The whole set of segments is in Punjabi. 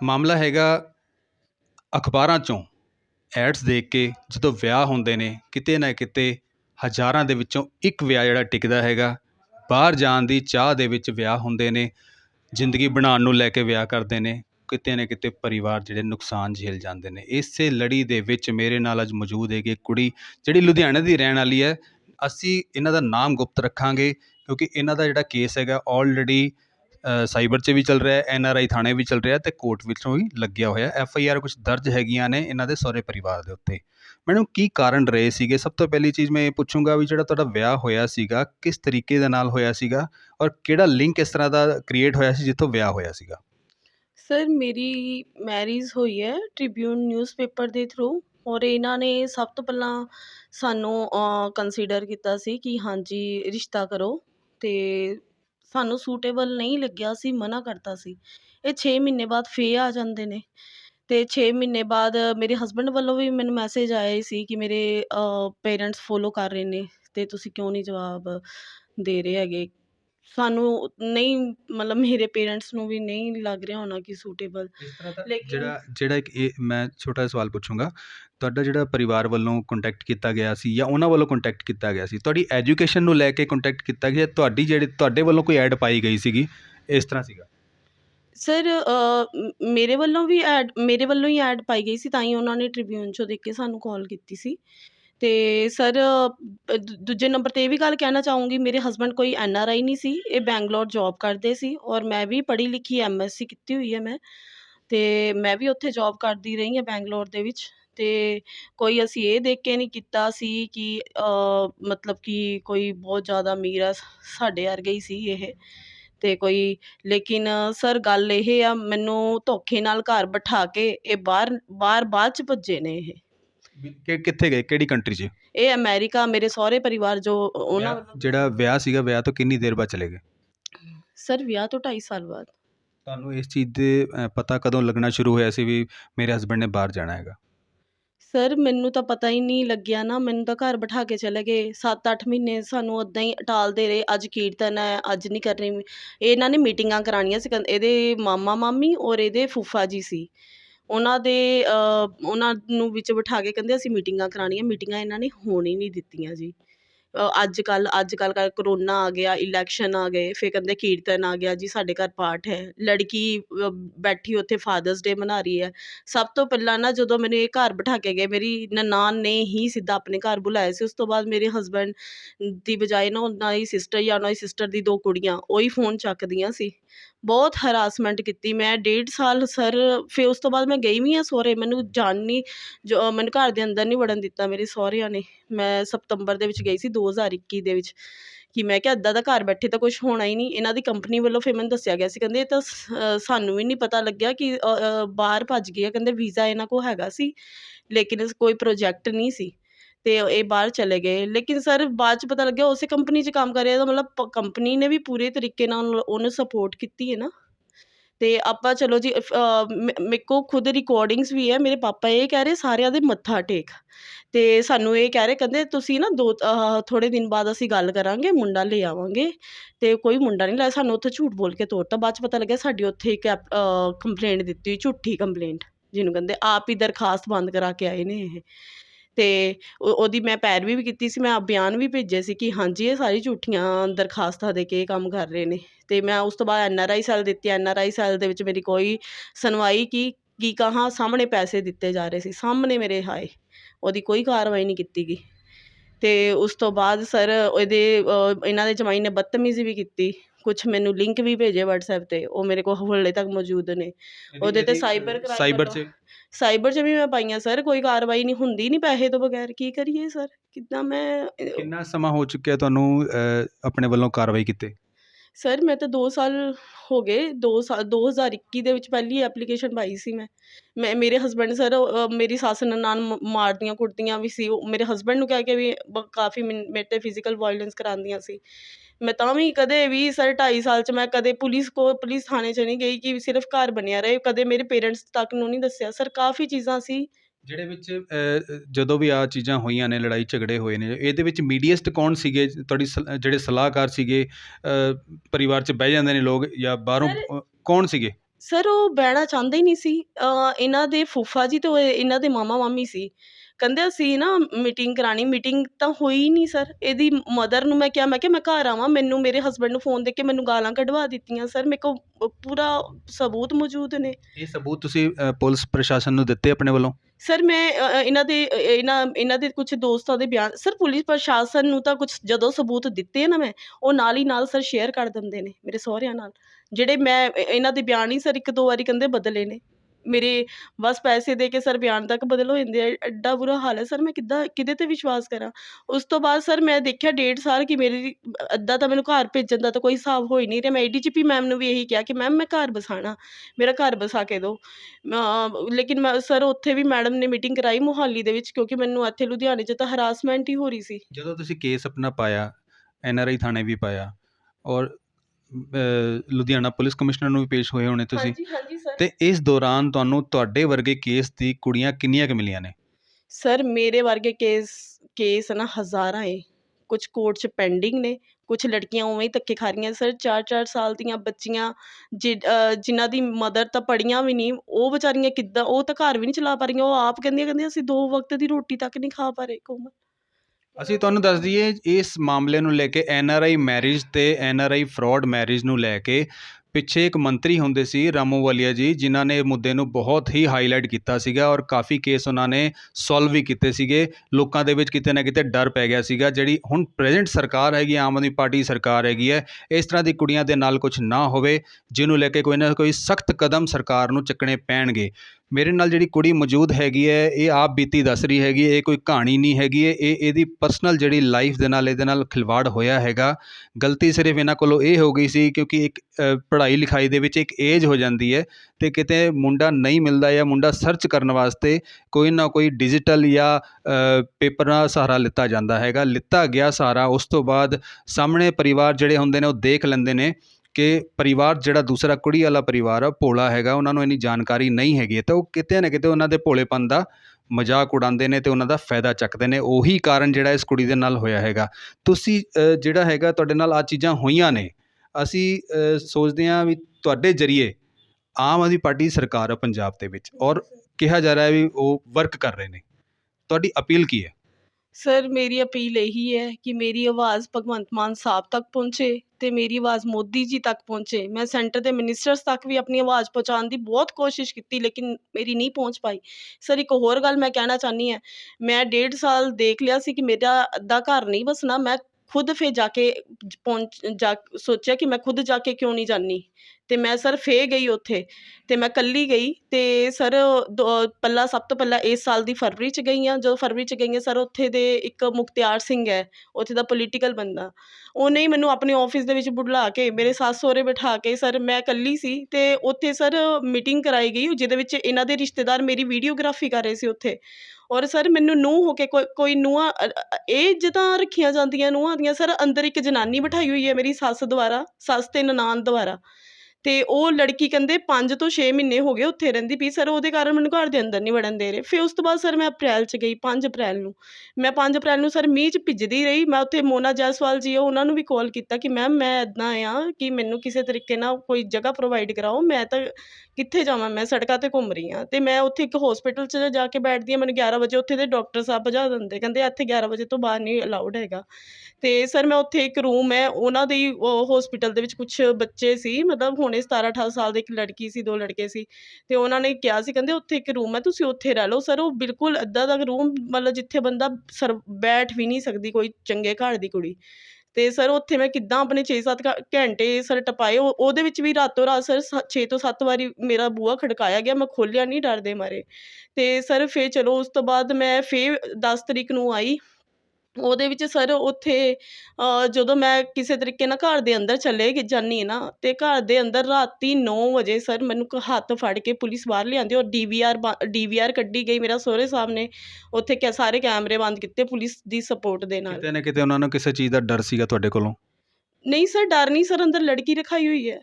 ਮਾਮਲਾ ਹੈਗਾ ਅਖਬਾਰਾਂ 'ਚੋਂ। ਐਡਸ ਦੇਖ ਕੇ ਜਦੋਂ ਵਿਆਹ ਹੁੰਦੇ ਨੇ, ਕਿਤੇ ਨਾ ਕਿਤੇ ਹਜ਼ਾਰਾਂ ਦੇ ਵਿੱਚੋਂ ਇੱਕ ਵਿਆਹ ਜਿਹੜਾ ਟਿਕਦਾ ਹੈਗਾ। ਬਾਹਰ ਜਾਣ ਦੀ ਚਾਹ ਦੇ ਵਿੱਚ ਵਿਆਹ ਹੁੰਦੇ ਨੇ, ਜ਼ਿੰਦਗੀ ਬਣਾਉਣ ਨੂੰ ਲੈ ਕੇ ਵਿਆਹ ਕਰਦੇ ਨੇ, ਕਿਤੇ ਨਾ ਕਿਤੇ ਪਰਿਵਾਰ ਜਿਹੜੇ ਨੁਕਸਾਨ ਝੇਲ ਜਾਂਦੇ ਨੇ। ਇਸੇ ਲੜੀ ਦੇ ਵਿੱਚ ਮੇਰੇ ਨਾਲ ਅੱਜ ਮੌਜੂਦ ਹੈਗੀ ਕੁੜੀ, ਜਿਹੜੀ ਲੁਧਿਆਣੇ ਦੀ ਰਹਿਣ ਵਾਲੀ ਹੈ। ਅਸੀਂ ਇਹਨਾਂ ਦਾ ਨਾਮ ਗੁਪਤ ਰੱਖਾਂਗੇ, ਕਿਉਂਕਿ ਇਹਨਾਂ ਦਾ ਜਿਹੜਾ ਕੇਸ ਹੈਗਾ ਆਲਰੇਡੀ ਸਾਈਬਰ 'ਚ ਵੀ ਚੱਲ ਰਿਹਾ ਹੈ, ਐਨ ਆਰ ਆਈ ਥਾਣੇ ਵੀ ਚੱਲ ਰਿਹਾ ਅਤੇ ਕੋਰਟ ਵਿੱਚੋਂ ਵੀ ਲੱਗਿਆ ਹੋਇਆ ਐਫ ਆਈ ਆਰ ਕੁਝ ਦਰਜ ਹੈਗੀਆਂ ਨੇ ਇਹਨਾਂ ਦੇ ਸਹੁਰੇ ਪਰਿਵਾਰ ਦੇ ਉੱਤੇ। ਮੈਨੂੰ ਕੀ ਕਾਰਨ ਰਹੇ ਸੀਗੇ? ਸਭ ਤੋਂ ਪਹਿਲੀ ਚੀਜ਼ ਮੈਂ ਇਹ ਪੁੱਛੂੰਗਾ ਵੀ ਜਿਹੜਾ ਤੁਹਾਡਾ ਵਿਆਹ ਹੋਇਆ ਸੀਗਾ, ਕਿਸ ਤਰੀਕੇ ਦੇ ਨਾਲ ਹੋਇਆ ਸੀਗਾ ਔਰ ਕਿਹੜਾ ਲਿੰਕ ਇਸ ਤਰ੍ਹਾਂ ਦਾ ਕ੍ਰੀਏਟ ਹੋਇਆ ਸੀ ਜਿੱਥੋਂ ਵਿਆਹ ਹੋਇਆ ਸੀਗਾ? ਸਰ, ਮੇਰੀ ਮੈਰਿਜ ਹੋਈ ਹੈ ਟ੍ਰਿਬਿਊਨ ਨਿਊਜ਼ਪੇਪਰ ਦੇ ਥਰੂ ਔਰ ਇਹਨਾਂ ਨੇ ਸਭ ਤੋਂ ਪਹਿਲਾਂ ਸਾਨੂੰ ਕੰਸੀਡਰ ਕੀਤਾ ਸੀ ਕਿ ਹਾਂਜੀ, ਰਿਸ਼ਤਾ ਕਰੋ ਅਤੇ ਸਾਨੂੰ ਸੂਟੇਬਲ ਨਹੀਂ ਲੱਗਿਆ ਸੀ, ਮਨਾ ਕਰਤਾ ਸੀ। ਇਹ ਛੇ ਮਹੀਨੇ ਬਾਅਦ ਫੇਰ ਆ ਜਾਂਦੇ ਨੇ। ਅਤੇ ਛੇ ਮਹੀਨੇ ਬਾਅਦ ਮੇਰੇ ਹਸਬੈਂਡ ਵੱਲੋਂ ਵੀ ਮੈਨੂੰ ਮੈਸੇਜ ਆਏ ਸੀ ਕਿ ਮੇਰੇ ਪੇਰੈਂਟਸ ਫੋਲੋ ਕਰ ਰਹੇ ਨੇ। ਅਤੇ ਤੁਸੀਂ ਕਿਉਂ ਨਹੀਂ ਜਵਾਬ ਦੇ ਰਹੇ ਹੈਗੇ? ਸਾਨੂੰ ਨਹੀਂ ਮਤਲਬ ਮੇਰੇ ਪੇਰੈਂਟਸ ਨੂੰ ਵੀ ਨਹੀਂ ਲੱਗ ਰਿਹਾ ਹੋਣਾ ਕਿ ਸੂਟੇਬਲ ਇਸ ਤਰ੍ਹਾਂ ਦਾ ਲੇਕਿਨ- ਜਿਹੜਾ ਜਿਹੜਾ ਇੱਕ ਇਹ ਮੈਂ ਛੋਟਾ ਜਿਹਾ ਸਵਾਲ ਪੁੱਛੂੰਗਾ ਤੁਹਾਡਾ ਜਿਹੜਾ ਪਰਿਵਾਰ ਵੱਲੋਂ ਕੰਟੈਕਟ ਕੀਤਾ ਗਿਆ ਸੀ ਜਾਂ ਉਹਨਾਂ ਵੱਲੋਂ ਕੰਟੈਕਟ ਕੀਤਾ ਗਿਆ ਸੀ ਤੁਹਾਡੀ ਐਜੂਕੇਸ਼ਨ ਨੂੰ ਲੈ ਕੇ ਕੰਟੈਕਟ ਕੀਤਾ ਗਿਆ ਤੁਹਾਡੀ ਜਿਹੜੀ ਤੁਹਾਡੇ ਵੱਲੋਂ ਕੋਈ ਐਡ ਪਾਈ ਗਈ ਸੀਗੀ? ਇਸ ਤਰ੍ਹਾਂ ਸੀਗਾ। ਸਰ ਮੇਰੇ ਵੱਲੋਂ ਵੀ ਐਡ ਮੇਰੇ ਵੱਲੋਂ ਹੀ ਐਡ ਪਾਈ ਗਈ ਸੀ ਤਾਂ ਹੀ ਉਹਨਾਂ ਨੇ ਟ੍ਰਿਬਿਊਨ 'ਚੋਂ ਦੇਖ ਕੇ ਸਾਨੂੰ ਕਾਲ ਕੀਤੀ ਸੀ। ਅਤੇ ਸਰ ਦੂਜੇ ਨੰਬਰ 'ਤੇ ਇਹ ਵੀ ਗੱਲ ਕਹਿਣਾ ਚਾਹੂੰਗੀ, ਮੇਰੇ ਹਸਬੈਂਡ ਕੋਈ ਐੱਨ ਆਰ ਆਈ ਨਹੀਂ ਸੀ, ਇਹ ਬੈਂਗਲੌਰ ਜੋਬ ਕਰਦੇ ਸੀ ਔਰ ਮੈਂ ਵੀ ਪੜ੍ਹੀ ਲਿਖੀ ਐੱਮ ਐੱਸ ਸੀ ਕੀਤੀ ਹੋਈ ਹੈ ਮੈਂ ਅਤੇ ਮੈਂ ਵੀ ਉੱਥੇ ਜੋਬ ਕਰਦੀ ਰਹੀ ਹਾਂ ਬੈਂਗਲੌਰ ਦੇ ਵਿੱਚ ਅਤੇ ਕੋਈ ਅਸੀਂ ਇਹ ਦੇਖ ਕੇ ਨਹੀਂ ਕੀਤਾ ਸੀ ਕਿ ਮਤਲਬ ਕਿ ਕੋਈ ਬਹੁਤ ਜ਼ਿਆਦਾ ਅਮੀਰ ਆ ਸਾਡੇ ਵਰਗੇ ਹੀ ਸੀ ਇਹ ਅਤੇ ਕੋਈ, ਲੇਕਿਨ ਸਰ ਗੱਲ ਇਹ ਆ, ਮੈਨੂੰ ਧੋਖੇ ਨਾਲ ਘਰ ਬਿਠਾ ਕੇ ਇਹ ਬਾਹਰ ਬਾਹਰ ਬਾਅਦ 'ਚ ਭੱਜੇ ਨੇ ਇਹ। ਕਿ ਕਿੱਥੇ ਗਏ? ਕਿਹੜੀ ਕੰਟਰੀ 'ਚ? ਇਹ ਅਮਰੀਕਾ ਮੇਰੇ ਸਹੁਰੇ ਪਰਿਵਾਰ ਜੋ ਉਹਨਾਂ ਜਿਹੜਾ ਵਿਆਹ ਸੀਗਾ ਵਿਆਹ ਤੋਂ ਕਿੰਨੀ ਦੇਰ ਬਾਅਦ ਚਲੇ ਗਏ? ਸਰ ਵਿਆਹ ਤੋਂ 2.5 ਸਾਲ ਬਾਅਦ। ਤੁਹਾਨੂੰ ਇਸ ਚੀਜ਼ ਦੇ ਅ, ਪਤਾ ਕਦੋਂ ਲੱਗਣਾ ਸ਼ੁਰੂ ਹੋਇਆ ਸੀ ਵੀ ਮੇਰੇ ਹਸਬੰਡ ਨੇ ਬਾਹਰ ਜਾਣਾ ਹੈਗਾ? ਸਰ ਮੈਨੂੰ ਤਾਂ ਪਤਾ ਹੀ ਨਹੀਂ ਲੱਗਿਆ ਨਾ। ਮੈਨੂੰ ਤਾਂ ਘਰ ਬਿਠਾ ਕੇ ਚਲੇ ਗਏ। 7-8 ਮਹੀਨੇ ਸਾਨੂੰ ਉੱਦਾਂ ਹੀ ਟਾਲਦੇ ਰਹੇ। ਅੱਜ ਕੀਰਤਨ ਹੈ ਅੱਜ ਨਹੀਂ ਕਰਨੀ ਇਹ ਇਹਨਾਂ ਨੇ ਮੀਟਿੰਗਾਂ ਕਰਾਉਣੀਆਂ ਸੀ। ਇਹਦੇ ਮਾਮਾ ਮਾਮੀ ਔਰ ਇਹਦੇ ਫੁੱਫਾ ਜੀ ਸੀ। ਉਹਨਾਂ ਦੇ ਉਹਨਾਂ ਨੂੰ ਵਿੱਚ ਬਿਠਾ ਕੇ ਕਹਿੰਦੇ ਅਸੀਂ ਮੀਟਿੰਗਾਂ ਕਰਾਉਣੀਆਂ, ਮੀਟਿੰਗਾਂ ਇਹਨਾਂ ਨੇ ਹੋਣ ਹੀ ਨਹੀਂ ਦਿੱਤੀਆਂ ਜੀ। ਅੱਜ ਕੱਲ੍ਹ ਅੱਜ ਕੱਲ੍ਹ ਕਰ ਕਰੋਨਾ ਆ ਗਿਆ ਇਲੈਕਸ਼ਨ ਆ ਗਏ, ਫਿਰ ਕਹਿੰਦੇ ਕੀਰਤਨ ਆ ਗਿਆ ਜੀ, ਸਾਡੇ ਘਰ ਪਾਠ ਹੈ। ਲੜਕੀ ਬੈਠੀ ਉੱਥੇ ਫਾਦਰਸ ਡੇ ਮਨਾ ਰਹੀ ਹੈ। ਸਭ ਤੋਂ ਪਹਿਲਾਂ ਨਾ ਜਦੋਂ ਮੈਨੂੰ ਇਹ ਘਰ ਬਿਠਾ ਕੇ ਗਏ, ਮੇਰੀ ਨਨਾਣ ਨੇ ਹੀ ਸਿੱਧਾ ਆਪਣੇ ਘਰ ਬੁਲਾਇਆ ਸੀ, ਉਸ ਤੋਂ ਬਾਅਦ ਮੇਰੇ ਹਸਬੈਂਡ ਦੀ ਬਜਾਏ ਨਾ ਉਹਨਾਂ ਦੀ ਸਿਸਟਰ ਜਾਂ ਉਹਨਾਂ ਦੀ ਸਿਸਟਰ ਦੀ ਦੋ ਕੁੜੀਆਂ, ਉਹੀ ਫੋਨ ਚੱਕਦੀਆਂ ਸੀ। ਬਹੁਤ ਹਰਾਸਮੈਂਟ ਕੀਤੀ ਮੈਂ, ਡੇਢ ਸਾਲ ਸਰ, ਫਿਰ ਉਸ ਤੋਂ ਬਾਅਦ ਮੈਂ ਗਈ ਵੀ ਹਾਂ ਸਹੁਰੇ, ਮੈਨੂੰ ਜਾਣ ਨਹੀਂ, ਜੋ ਮੈਨੂੰ ਘਰ ਦੇ ਅੰਦਰ ਨਹੀਂ ਵੜਨ ਦਿੱਤਾ ਮੇਰੇ ਸਹੁਰਿਆਂ ਨੇ। ਮੈਂ ਸਤੰਬਰ ਦੇ ਵਿੱਚ ਗਈ ਸੀ 2021 ਦੇ ਵਿੱਚ, ਕਿ ਮੈਂ ਕਿਹਾ ਇੱਦਾਂ ਦਾ ਘਰ ਬੈਠੇ ਤਾਂ ਕੁਛ ਹੋਣਾ ਹੀ ਨਹੀਂ। ਇਹਨਾਂ ਦੀ ਕੰਪਨੀ ਵੱਲੋਂ ਫਿਰ ਮੈਨੂੰ ਦੱਸਿਆ ਗਿਆ ਸੀ, ਕਹਿੰਦੇ ਇਹ ਤਾਂ ਸਾਨੂੰ ਵੀ ਨਹੀਂ ਪਤਾ ਲੱਗਿਆ ਕਿ ਬਾਹਰ ਭੱਜ ਗਏ ਆ, ਕਹਿੰਦੇ ਵੀਜ਼ਾ ਇਹਨਾਂ ਕੋਲ ਹੈਗਾ ਸੀ, ਲੇਕਿਨ ਕੋਈ ਪ੍ਰੋਜੈਕਟ ਨਹੀਂ ਸੀ। ਅਤੇ ਇਹ ਬਾਹਰ ਚਲੇ ਗਏ। ਲੇਕਿਨ ਸਰ ਬਾਅਦ ਚ ਪਤਾ ਲੱਗਿਆ ਉਸੇ ਕੰਪਨੀ 'ਚ ਕੰਮ ਕਰ ਰਿਹਾ ਤਾਂ ਮਤਲਬ ਕੰਪਨੀ ਨੇ ਵੀ ਪੂਰੇ ਤਰੀਕੇ ਨਾਲ ਉਹਨੂੰ ਸਪੋਰਟ ਕੀਤੀ ਹੈ ਨਾ। ਅਤੇ ਆਪਾਂ ਚਲੋ ਜੀ ਮੇਰੇ ਕੋਲ ਖੁਦ ਰਿਕੋਡਿੰਗਸ ਵੀ ਹੈ। ਮੇਰੇ ਪਾਪਾ ਇਹ ਕਹਿ ਰਹੇ ਸਾਰਿਆਂ ਦੇ ਮੱਥਾ ਟੇਕ। ਅਤੇ ਸਾਨੂੰ ਇਹ ਕਹਿ ਰਹੇ, ਕਹਿੰਦੇ ਤੁਸੀਂ ਨਾ ਦੋ ਥੋੜ੍ਹੇ ਦਿਨ ਬਾਅਦ ਅਸੀਂ ਗੱਲ ਕਰਾਂਗੇ, ਮੁੰਡਾ ਲੈ ਆਵਾਂਗੇ। ਅਤੇ ਕੋਈ ਮੁੰਡਾ ਨਹੀਂ ਲਾਇਆ, ਸਾਨੂੰ ਉੱਥੇ ਝੂਠ ਬੋਲ ਕੇ ਤੋਰਤਾ। ਬਾਅਦ ਚ ਪਤਾ ਲੱਗਿਆ ਸਾਡੀ ਉੱਥੇ ਇੱਕ ਕੰਪਲੇਂਟ ਦਿੱਤੀ ਹੋਈ, ਝੂਠੀ ਕੰਪਲੇਂਟ ਜਿਹਨੂੰ ਕਹਿੰਦੇ ਆਪ ਹੀ ਦਰਖਾਸਤ ਬੰਦ ਕਰਾ ਕੇ ਆਏ ਨੇ ਇਹ। ਤੇ ਉਹ- ਉਹਦੀ ਮੈਂ ਪੈਰਵੀ ਵੀ ਕੀਤੀ ਸੀ ਮੈਂ ਬਿਆਨ ਵੀ ਭੇਜੇ ਸੀ ਕਿ ਹਾਂਜੀ ਇਹ ਸਾਰੀ ਝੂਠੀਆਂ ਦਰਖਾਸਤਾਂ ਦੇ ਕੇ ਇਹ ਕੰਮ ਕਰ ਰਹੇ ਨੇ। ਤੇ ਮੈਂ ਉਸ ਤੋਂ ਬਾਅਦ ਐਨ ਆਰ ਆਈ ਸੈੱਲ ਦਿੱਤੀ। ਐਨ ਆਰ ਆਈ ਸੈੱਲ ਦੇ ਵਿੱਚ ਮੇਰੀ ਕੋਈ ਸੁਣਵਾਈ ਕੀ ਕੀ ਕਹਾਂ ਸਾਹਮਣੇ ਪੈਸੇ ਦਿੱਤੇ ਜਾ ਰਹੇ ਸੀ। ਸਾਹਮਣੇ ਮੇਰੇ ਹਾਏ ਉਹਦੀ ਕੋਈ ਕਾਰਵਾਈ ਨਹੀਂ ਕੀਤੀ ਗਈ। ਤੇ ਉਸ ਤੋਂ ਬਾਅਦ ਸਰ ਇਹਦੇ ਇਹਨਾਂ ਦੇ ਜਮਾਈ ਨੇ ਬਦਤਮੀਜ਼ੀ ਵੀ ਕੀਤੀ। ਕੁਝ ਮੈਨੂੰ ਲਿੰਕ ਵੀ ਭੇਜੇ WhatsApp ਤੇ ਉਹ ਮੇਰੇ ਕੋਲ ਹਲੇ ਤੱਕ ਮੌਜੂਦ ਨੇ। ਉਹਦੇ ਤੇ ਸਾਈਬਰ ਕ੍ਰਾਈਮ ਸਾਈਬਰ 'ਚ ਸਾਈਬਰ 'ਚ ਵੀ ਮੈਂ ਪਾਈਆਂ ਸਰ ਕੋਈ ਕਾਰਵਾਈ ਨਹੀਂ ਹੁੰਦੀ ਨਹੀਂ ਪੈਸੇ ਤੋਂ ਬਗੈਰ ਕੀ ਕਰੀਏ ਸਰ? ਕਿੱਦਾਂ ਮੈਂ ਕਿੰਨਾ ਸਮਾਂ ਹੋ ਚੁੱਕਿਆ ਤੁਹਾਨੂੰ ਆਪਣੇ ਵੱਲੋਂ ਕਾਰਵਾਈ ਕੀਤੇ? ਸਰ ਮੈਂ ਤਾਂ 2 ਸਾਲ ਹੋ ਗਏ 2 ਸਾਲ 2021 ਦੇ ਵਿੱਚ ਪਹਿਲੀ ਐਪਲੀਕੇਸ਼ਨ ਪਾਈ ਸੀ ਮੈਂ। ਮੈਂ ਮੇਰੇ ਹਸਬੈਂਡ ਸਰ ਅ, ਮੇਰੀ ਸੱਸ ਨਨਾਣ ਮ- ਮਾਰਦੀਆਂ ਕੁੱਟਦੀਆਂ ਵੀ ਸੀ। ਉਹ ਮੇਰੇ ਹਸਬੈਂਡ ਨੂੰ ਕਹਿ ਕੇ ਵੀ ਬ- ਕਾਫੀ ਮੈਨ- ਮੇਰੇ ਤੇ ਫਿਜ਼ੀਕਲ ਵਾਇਲੈਂਸ ਕਰਾਉਂਦੀਆਂ ਸੀ। ਮੈਂ ਤਾਂ ਵੀ ਕਦੇ ਵੀ ਸਰ 2.5 ਸਾਲ 'ਚ ਮੈਂ ਕਦੇ ਪੁਲਿਸ ਕੋ ਪੁਲਿਸ ਥਾਣੇ 'ਚ ਨਹੀਂ ਗਈ ਕਿ ਸਿਰਫ ਘਰ ਬਣਿਆ ਰਹੇ। ਕਦੇ ਮੇਰੇ ਪੇਰੈਂਟਸ ਤੱਕ ਨੂੰ ਨਹੀਂ ਦੱਸਿਆ। ਸਰ ਕਾਫੀ ਚੀਜ਼ਾਂ ਸੀ। ਜਿਹੜੇ ਵਿੱਚ ਜਦੋਂ ਵੀ ਆ ਚੀਜ਼ਾਂ ਹੋਈਆਂ ਨੇ ਲੜਾਈ ਝਗੜੇ ਹੋਏ ਨੇ ਇਹਦੇ ਵਿੱਚ ਮੀਡੀਅਸਟ ਕੌਣ ਸੀਗੇ? ਤੁਹਾਡੀ ਜਿਹੜੇ ਸਲਾਹਕਾਰ ਸੀਗੇ ਪਰਿਵਾਰ 'ਚ ਬਹਿ ਜਾਂਦੇ ਨੇ ਲੋਕ ਜਾਂ ਬਾਹਰੋਂ ਕੌਣ ਸੀਗੇ? ਸਰ ਉਹ ਬਹਿਣਾ ਚਾਹੁੰਦੇ ਹੀ ਨਹੀਂ ਸੀ। ਇਹਨਾਂ ਦੇ ਫੁੱਫਾ ਜੀ ਤੇ ਇਹਨਾਂ ਦੇ ਮਾਮਾ ਮਾਮੀ ਸੀ। ਕਹਿੰਦੇ ਅਸੀਂ ਨਾ ਮੀਟਿੰਗ ਕਰਾਣੀ ਮੀਟਿੰਗ ਤਾਂ ਹੋਈ ਨਹੀਂ ਸਰ ਇਹਦੀ ਮਦਰ ਨੂੰ ਮੈਂ ਕਿਹਾ ਮੈਂ ਕਿਹਾ ਮੈਂ ਘਰ ਆਵਾਂ ਮੈਨੂੰ ਮੇਰੇ ਹਸਬੰਡ ਨੂੰ ਫੋਨ ਦੇ ਕੇ ਮੈਨੂੰ ਗਾਲਾਂ ਕਢਵਾ ਦਿੱਤੀਆਂ ਸਰ ਮੇਰੇ ਕੋਲ ਪੂਰਾ ਸਬੂਤ ਮੌਜੂਦ ਨੇ। ਇਹ ਸਬੂਤ ਤੁਸੀਂ ਅ, ਪੁਲਿਸ ਪ੍ਰਸ਼ਾਸਨ ਨੂੰ ਦਿੱਤੇ ਆਪਣੇ ਵੱਲੋਂ? ਸਰ ਮੈਂ ਅ, ਇਹਨਾਂ ਦੇ ਇਹਨਾਂ ਇਹਨਾਂ ਦੇ ਕੁਝ ਦੋਸਤਾਂ ਦੇ ਬਿਆਨ ਸਰ ਪੁਲਿਸ ਪ੍ਰਸ਼ਾਸਨ ਨੂੰ ਤਾਂ ਕੁਝ ਜਦੋਂ ਸਬੂਤ ਦਿੱਤੇ ਨਾ ਮੈਂ ਉਹ ਨਾਲ ਹੀ ਨਾਲ ਸਰ ਸ਼ੇਅਰ ਕਰ ਦਿੰਦੇ ਨੇ ਮੇਰੇ ਸਹੁਰਿਆਂ ਨਾਲ। ਜਿਹੜੇ ਮੈਂ ਇਹਨਾਂ ਦੇ ਬਿਆਨ ਹੀ ਸਰ ਇੱਕ ਦੋ ਵਾਰੀ ਕਹਿੰਦੇ ਬਦਲੇ ਨੇ। ਮੇਰੇ ਬਸ ਪੈਸੇ ਦੇ ਕੇ ਸਰ ਬਿਆਨ ਤੱਕ ਬਦਲ ਹੋ ਜਾਂਦੇ ਆ, ਐਡਾ ਬੁਰਾ ਹਾਲ ਹੈ ਸਰ, ਮੈਂ ਕਿੱਦਾਂ, ਕਿਹਦੇ ਤੇ ਵਿਸ਼ਵਾਸ ਕਰਾਂ? ਉਸ ਤੋਂ ਬਾਅਦ ਸਰ ਮੈਂ ਦੇਖਿਆ ਡੇਢ ਸਾਲ ਕਿ ਮੇਰੀ ਅੱਧਾ ਤਾਂ ਮੈਨੂੰ ਘਰ ਭੇਜਣ ਦਾ ਤਾਂ ਕੋਈ ਹਿਸਾਬ ਹੋ ਨਹੀਂ ਰਿਹਾ। ਮੈਂ ਏਡੀਜੀਪੀ ਮੈਮ ਨੂੰ ਵੀ ਇਹੀ ਕਿਹਾ ਕਿ ਮੈਮ ਮੈਂ ਘਰ ਬਸਾਣਾ ਮੇਰਾ ਘਰ ਬਸਾ ਕੇ ਦਿਓ। ਲੇਕਿਨ ਮੈਂ, ਸਰ ਉੱਥੇ ਵੀ ਮੈਡਮ ਨੇ ਮੀਟਿੰਗ ਕਰਾਈ ਮੋਹਾਲੀ ਦੇ ਵਿੱਚ ਕਿਉਂਕਿ ਮੈਨੂੰ ਇੱਥੇ ਲੁਧਿਆਣੇ 'ਚ ਤਾਂ ਹਰਾਸਮੈਂਟ ਹੀ ਹੋ ਰਹੀ ਸੀ। ਜਦੋਂ ਤੁਸੀਂ ਕੇਸ ਆਪਣਾ ਪਾਇਆ, ਐਨ ਆਰ ਆਈ ਥਾਣੇ ਵੀ ਪਾਇਆ ਔਰ ਲੁਧਿਆਣਾ ਪੁਲਿਸ ਕਮਿਸ਼ਨਰ ਨੂੰ ਵੀ ਪੇਸ਼ ਹੋਏ ਹੋਣੇ ਤੁਸੀਂ। ਹਾਂਜੀ ਹਾਂਜੀ ਸਰ। ਤੇ ਇਸ ਦੌਰਾਨ ਤੁਹਾਨੂੰ ਤੁਹਾਡੇ ਵਰਗੇ ਕੇਸ ਦੀ ਕੁੜੀਆਂ ਕਿੰਨੀਆਂ ਕੁ ਮਿਲੀਆਂ ਨੇ? ਸਰ ਮੇਰੇ ਵਰਗੇ ਕੇਸ ਕੇਸ ਨਾ ਹਜ਼ਾਰਾਂ ਏ। ਕੁਝ ਕੋਰਟ 'ਚ ਪੈਂਡਿੰਗ ਨੇ ਕੁਝ ਲੜਕੀਆਂ ਉਵੇਂ ਹੀ ਧੱਕੇ ਖਾ ਰਹੀਆਂ। ਸਰ 4-4 ਸਾਲ ਦੀਆਂ ਬੱਚੀਆਂ ਜਿਨ੍ਹਾਂ ਦੀ ਮਦਰ ਤਾਂ ਪੜ੍ਹੀਆਂ ਵੀ ਨਹੀਂ ਉਹ ਵਿਚਾਰੀਆਂ ਕਿੱਦਾਂ ਉਹ ਤਾਂ ਘਰ ਵੀ ਨਹੀਂ ਚਲਾ ਪਾ ਰਹੀਆਂ। ਉਹ ਆਪ ਕਹਿੰਦੀਆਂ ਕਹਿੰਦੀਆਂ ਅਸੀਂ ਦੋ ਵਕਤ ਦੀ ਰੋਟੀ ਤੱਕ ਨਹੀਂ ਖਾ ਪਾ ਰਹੇ ਕੋਮਲ। ਅਸੀਂ ਤੁਹਾਨੂੰ ਦੱਸ ਦਈਏ, ਇਸ ਮਾਮਲੇ ਨੂੰ ਲੈ ਕੇ ਐਨ ਆਰ ਆਈ ਮੈਰਿਜ ਤੇ N R I fraud marriage ਨੂੰ ਲੈ ਕੇ ਪਿੱਛੇ ਇੱਕ ਮੰਤਰੀ ਹੁੰਦੇ ਸੀ ਰਾਮੋਵਾਲੀਆ ਜੀ, ਜਿਨ੍ਹਾਂ ਨੇ ਮੁੱਦੇ ਨੂੰ ਬਹੁਤ ਹੀ ਹਾਈਲਾਈਟ ਕੀਤਾ ਸੀਗਾ ਔਰ ਕਾਫੀ ਕੇਸ ਉਹਨਾਂ ਨੇ ਸੋਲਵ ਵੀ ਕੀਤੇ ਸੀਗੇ। ਲੋਕਾਂ ਦੇ ਵਿੱਚ ਕਿਤੇ ਨਾ ਕਿਤੇ ਡਰ ਪੈ ਗਿਆ ਸੀਗਾ, ਜਿਹੜੀ ਹੁਣ ਪ੍ਰੈਜ਼ੈਂਟ ਸਰਕਾਰ ਹੈਗੀ, ਆਮ ਆਦਮੀ ਪਾਰਟੀ ਸਰਕਾਰ ਹੈਗੀ ਹੈ, ਇਸ ਤਰ੍ਹਾਂ ਦੀ ਕੁੜੀਆਂ ਦੇ ਨਾਲ ਕੁਝ ਨਾ ਹੋਵੇ, ਜਿਹਨੂੰ ਲੈ ਕੇ ਕੋਈ ਨਾ ਕੋਈ ਸਖਤ ਕਦਮ ਸਰਕਾਰ ਨੂੰ ਚੱਕਣੇ ਪੈਣਗੇ। ਮੇਰੇ ਨਾਲ ਜਿਹੜੀ ਕੁੜੀ ਮੌਜੂਦ ਹੈਗੀ ਹੈ, ਇਹ ਆਪ ਬੀਤੀ ਦੱਸ ਰਹੀ ਹੈਗੀ ਇਹ ਕੋਈ ਕਹਾਣੀ ਨਹੀਂ ਹੈਗੀ ਹੈ, ਇਹ ਇਹਦੀ ਪਰਸਨਲ ਜਿਹੜੀ ਲਾਈਫ ਦੇ ਨਾਲ, ਇਹਦੇ ਨਾਲ ਖਿਲਵਾੜ ਹੋਇਆ ਹੈਗਾ। ਗਲਤੀ ਸਿਰਫ ਇਹਨਾਂ ਕੋਲੋਂ ਇਹ ਹੋ ਗਈ ਸੀ ਕਿਉਂਕਿ ਇੱਕ ਪੜ੍ਹਾਈ ਲਿਖਾਈ ਦੇ ਵਿੱਚ ਇੱਕ ਏਜ ਹੋ ਜਾਂਦੀ ਹੈ ਤੇ ਕਿਤੇ ਮੁੰਡਾ ਨਹੀਂ ਮਿਲਦਾ ਜਾਂ ਮੁੰਡਾ ਸਰਚ ਕਰਨ ਵਾਸਤੇ ਕੋਈ ਨਾ ਕੋਈ ਡਿਜੀਟਲ ਜਾਂ ਪੇਪਰਾਂ ਦਾ ਸਹਾਰਾ ਲਿੱਤਾ ਜਾਂਦਾ ਹੈਗਾ। ਲਿੱਤਾ ਗਿਆ ਸਹਾਰਾ, ਉਸ ਤੋਂ ਬਾਅਦ ਸਾਹਮਣੇ ਪਰਿਵਾਰ ਜਿਹੜੇ ਹੁੰਦੇ ਨੇ ਉਹ ਦੇਖ ਲੈਂਦੇ ਨੇ। ਕਿ ਪਰਿਵਾਰ ਜਿਹੜਾ ਦੂਸਰਾ ਕੁੜੀ ਵਾਲਾ ਪਰਿਵਾਰ ਆ ਭੋਲਾ ਹੈਗਾ, ਉਹਨਾਂ ਨੂੰ ਇੰਨੀ ਜਾਣਕਾਰੀ ਨਹੀਂ ਹੈਗੀ ਤਾਂ ਉਹ ਕਿਤੇ ਨਾ ਕਿਤੇ ਉਹਨਾਂ ਦੇ ਭੋਲੇਪਨ ਦਾ ਮਜ਼ਾਕ ਉਡਾਉਂਦੇ ਨੇ ਤੇ ਉਹਨਾਂ ਦਾ ਫਾਇਦਾ ਚੱਕਦੇ ਨੇ, ਉਹੀ ਕਾਰਨ ਜਿਹੜਾ ਇਸ ਕੁੜੀ ਦੇ ਨਾਲ ਹੋਇਆ ਹੈਗਾ। ਤੁਸੀਂ ਜਿਹੜਾ ਹੈਗਾ ਤੁਹਾਡੇ ਨਾਲ ਆ ਚੀਜ਼ਾਂ ਹੋਈਆਂ ਨੇ, ਅਸੀਂ ਸੋਚਦੇ ਹਾਂ ਵੀ ਤੁਹਾਡੇ ਜਰੀਏ ਆਮ ਆਦਮੀ ਪਾਰਟੀ ਸਰਕਾਰ ਆ ਪੰਜਾਬ ਦੇ ਵਿੱਚ, ਔਰ ਕਿਹਾ ਜਾ ਰਿਹਾ ਹੈ ਵੀ ਉਹ ਵਰਕ ਕਰ ਰਹੇ ਨੇ। ਤੁਹਾਡੀ ਅਪੀਲ ਕੀ ਹੈ? ਸਰ, ਮੇਰੀ ਅਪੀਲ ਇਹੀ ਹੈ ਕਿ ਮੇਰੀ ਆਵਾਜ਼ ਭਗਵੰਤ ਮਾਨ ਸਾਹਿਬ ਤੱਕ ਪਹੁੰਚੇ ਤੇ ਮੇਰੀ ਆਵਾਜ਼ ਮੋਦੀ ਜੀ ਤੱਕ ਪਹੁੰਚੇ। ਮੈਂ ਸੈਂਟਰ ਦੇ ਮਿਨਿਸਟਰਸ ਤੱਕ ਵੀ ਆਪਣੀ ਆਵਾਜ਼ ਪਹੁੰਚਾਉਣ ਦੀ ਬਹੁਤ ਕੋਸ਼ਿਸ਼ ਕੀਤੀ, ਲੇਕਿਨ ਮੇਰੀ ਨਹੀਂ ਪਹੁੰਚ ਪਾਈ। ਸਰ, ਇੱਕ ਹੋਰ ਗੱਲ ਮੈਂ ਕਹਿਣਾ ਚਾਹਨੀ ਹਾਂ। ਮੈਂ ਡੇਢ ਸਾਲ ਦੇਖ ਲਿਆ ਸੀ ਕਿ ਮੇਰਾ ਅੱਧਾ ਘਰ ਨਹੀਂ ਵਸਣਾ। ਮੈਂ ਖੁਦ ਫੇ ਜਾ ਕੇ ਪਹੁੰਚ, ਜਾ, ਸੋਚਿਆ ਕਿ ਮੈਂ ਖੁਦ ਜਾ ਕੇ ਕਿਉਂ ਨਹੀਂ ਜਾਨੀ ਤੇ ਮੈਂ ਸਰ ਫੇ ਗਈ ਉੱਥੇ ਤੇ ਮੈਂ ਕੱਲੀ ਗਈ ਤੇ ਸਰ ਦੋ- ਪਹਿਲਾਂ ਸਭ ਤੋਂ ਪਹਿਲਾਂ ਇਸ ਸਾਲ ਦੀ ਫਰਵਰੀ ਚ ਗਈ ਹਾਂ ਜਦੋਂ ਫਰਵਰੀ ਚ ਗਈ ਹਾਂ ਸਰ ਉੱਥੇ ਦੇ ਇੱਕ ਮੁਖਤਿਆਰ ਸਿੰਘ ਹੈ, ਉੱਥੇ ਦਾ ਪੋਲੀਟੀਕਲ ਬੰਦਾ। ਉਹਨੇ ਹੀ ਮੈਨੂੰ ਆਪਣੇ ਆਫਿਸ ਦੇ ਵਿੱਚ ਬੁਲਾ ਕੇ, ਮੇਰੇ ਸੱਸ ਸਹੁਰੇ ਬਿਠਾ ਕੇ ਸਰ ਮੈਂ ਇਕੱਲੀ ਸੀ ਤੇ ਉੱਥੇ ਸਰ ਮੀਟਿੰਗ ਕਰਾਈ ਗਈ, ਜਿਹਦੇ ਵਿੱਚ ਇਹਨਾਂ ਦੇ ਰਿਸ਼ਤੇਦਾਰ ਮੇਰੀ ਵੀਡੀਓਗ੍ਰਾਫੀ ਕਰ ਰਹੇ ਸੀ ਉੱਥੇ। ਔਰ ਸਰ ਮੈਨੂੰ ਨੂੰਹ ਹੋ ਕੇ ਕੋਈ ਕੋਈ ਨੂੰਹਾਂ ਇਹ ਜਿੱਦਾਂ ਰੱਖੀਆਂ ਜਾਂਦੀਆਂ ਨੂੰਹਾਂ ਦੀਆਂ, ਸਰ ਅੰਦਰ ਇੱਕ ਜਨਾਨੀ ਬਿਠਾਈ ਹੋਈ ਹੈ ਮੇਰੀ ਸੱਸ ਦੁਆਰਾ, ਸੱਸ ਤੇ ਨਨਾਣ ਦੁਆਰਾ। ਤੇ ਉਹ ਲੜਕੀ ਕਹਿੰਦੇ 5 ਤੋਂ 6 ਮਹੀਨੇ ਹੋ ਗਏ ਉੱਥੇ ਰਹਿੰਦੀ ਪਈ। ਸਰ, ਉਹਦੇ ਕਾਰਨ ਮੈਨੂੰ ਘਰ ਦੇ ਅੰਦਰ ਨਹੀਂ ਵੜਨ ਦੇ ਰਹੇ। ਫਿਰ ਉਸ ਤੋਂ ਬਾਅਦ ਸਰ, ਮੈਂ ਅਪ੍ਰੈਲ 'ਚ ਗਈ 5 ਅਪ੍ਰੈਲ ਨੂੰ। ਮੈਂ 5 ਅਪ੍ਰੈਲ ਨੂੰ ਸਰ, ਮੀਂਹ 'ਚ ਭਿੱਜਦੀ ਰਹੀ। ਮੈਂ ਉੱਥੇ ਮੋਨਾ ਜੈਸਵਾਲ ਜੀ ਆ, ਉਹਨਾਂ ਨੂੰ ਵੀ ਕਾਲ ਕੀਤਾ ਕਿ ਮੈਮ ਮੈਂ ਇੱਦਾਂ ਆ ਕਿ ਮੈਨੂੰ ਕਿਸੇ ਤਰੀਕੇ ਨਾਲ ਕੋਈ ਜਗ੍ਹਾ ਪ੍ਰੋਵਾਈਡ ਕਰਾਓ। ਮੈਂ ਤਾਂ ਕਿੱਥੇ ਜਾਵਾਂ? ਮੈਂ ਸੜਕਾਂ ਤੇ ਘੁੰਮ ਰਹੀ ਹਾਂ। ਤੇ ਮੈਂ ਉੱਥੇ ਇੱਕ ਹਸਪੀਟਲ 'ਚ ਜਾ ਕੇ ਬੈਠਦੀ ਹਾਂ। ਮੈਨੂੰ 11 ਵਜੇ ਉੱਥੇ ਦੇ ਡਾਕਟਰ ਸਾਹਿਬ ਭਜਾ ਦਿੰਦੇ। ਕਹਿੰਦੇ ਇੱਥੇ 11 ਵਜੇ ਤੋਂ ਬਾਹਰ ਨਹੀਂ ਅਲਾਉਡ ਹੈਗਾ। ਤੇ ਸਰ, ਮੈਂ ਉੱਥੇ ਇੱਕ ਰੂਮ ਹੈ, ਉਹਨਾਂ ਦੇ ਹੀ ਹਸਪੀਟਲ ਦੇ ਵਿੱਚ ਕੁਝ ਬੱਚੇ ਸੀ। ਮਤਲਬ ਹੁਣੇ 17 18 ਸਾਲ ਦੇ ਇੱਕ ਲੜਕੀ ਸੀ, ਦੋ ਲੜਕੇ ਸੀ, ਤੇ ਉਹਨਾਂ ਨੇ ਕਿਹਾ ਸੀ, ਕਹਿੰਦੇ ਉੱਥੇ ਇੱਕ ਰੂਮ ਹੈ, ਤੁਸੀਂ ਉੱਥੇ ਰਹਿ ਲਓ ਸਰ ਉਹ ਬਿਲਕੁਲ ਅੱਧਾ ਦਾ ਰੂਮ ਮਤਲਬ ਜਿੱਥੇ ਬੰਦਾ ਸਰ ਬੈਠ ਵੀ ਨਹੀਂ ਸਕਦੀ ਕੋਈ ਚੰਗੇ ਘਰ ਦੀ ਕੁੜੀ। ਤੇ ਸਰ ਉੱਥੇ ਮੈਂ ਕਿੱਦਾਂ ਆਪਣੇ 6-7 ਘੰਟੇ ਸਰ ਟਪਾਏ ਉਹਦੇ ਵਿੱਚ ਵੀ ਰਾਤੋਂ ਰਾਤ ਸਰ 6 ਤੋਂ 7 ਵਾਰੀ ਮੇਰਾ ਬੂਹਾ ਖੜਕਾਇਆ ਗਿਆ, ਮੈਂ ਖੋਲਿਆ ਨਹੀਂ ਡਰਦੇ ਮਾਰੇ। ਤੇ ਸਰ ਫੇਰ ਚਲੋ ਉਸ ਤੋਂ ਬਾਅਦ ਮੈਂ ਫੇਰ 10 ਤਰੀਕ ਨੂੰ ਆਈ। ਉਹਦੇ ਵਿੱਚ ਸਰ ਉੱਥੇ ਜਦੋਂ ਮੈਂ ਕਿਸੇ ਤਰੀਕੇ ਨਾਲ ਘਰ ਦੇ ਅੰਦਰ ਚਲੇ ਜਾਂਦੀ ਨਾ ਤੇ ਘਰ ਦੇ ਅੰਦਰ ਰਾਤੀ 9 ਵਜੇ ਸਰ ਮੈਨੂੰ ਕ- ਹੱਥ ਫੜ ਕੇ ਪੁਲਿਸ ਬਾਹਰ ਲਿਆਂਦੀ ਔਰ ਡੀਵੀਆਰ ਡੀਵੀਆਰ ਕੱਢੀ ਗਈ ਮੇਰਾ ਸਹੁਰੇ ਸਾਹਿਬ ਨੇ ਉੱਥੇ ਕੈ ਸਾਰੇ ਕੈਮਰੇ ਬੰਦ ਕੀਤੇ ਪੁਲਿਸ ਦੀ ਸਪੋਰਟ ਦੇ ਨਾਲ। ਕਿਤੇ ਨਾ ਕਿਤੇ ਉਹਨਾਂ ਨੂੰ ਕਿਸੇ ਚੀਜ਼ ਦਾ ਡਰ ਸੀਗਾ ਤੁਹਾਡੇ ਕੋਲੋਂ? ਨਹੀਂ ਸਰ ਡਰ ਨਹੀਂ ਸਰ ਅੰਦਰ ਲੜਕੀ ਰਖਾਈ ਹੋਈ ਹੈ।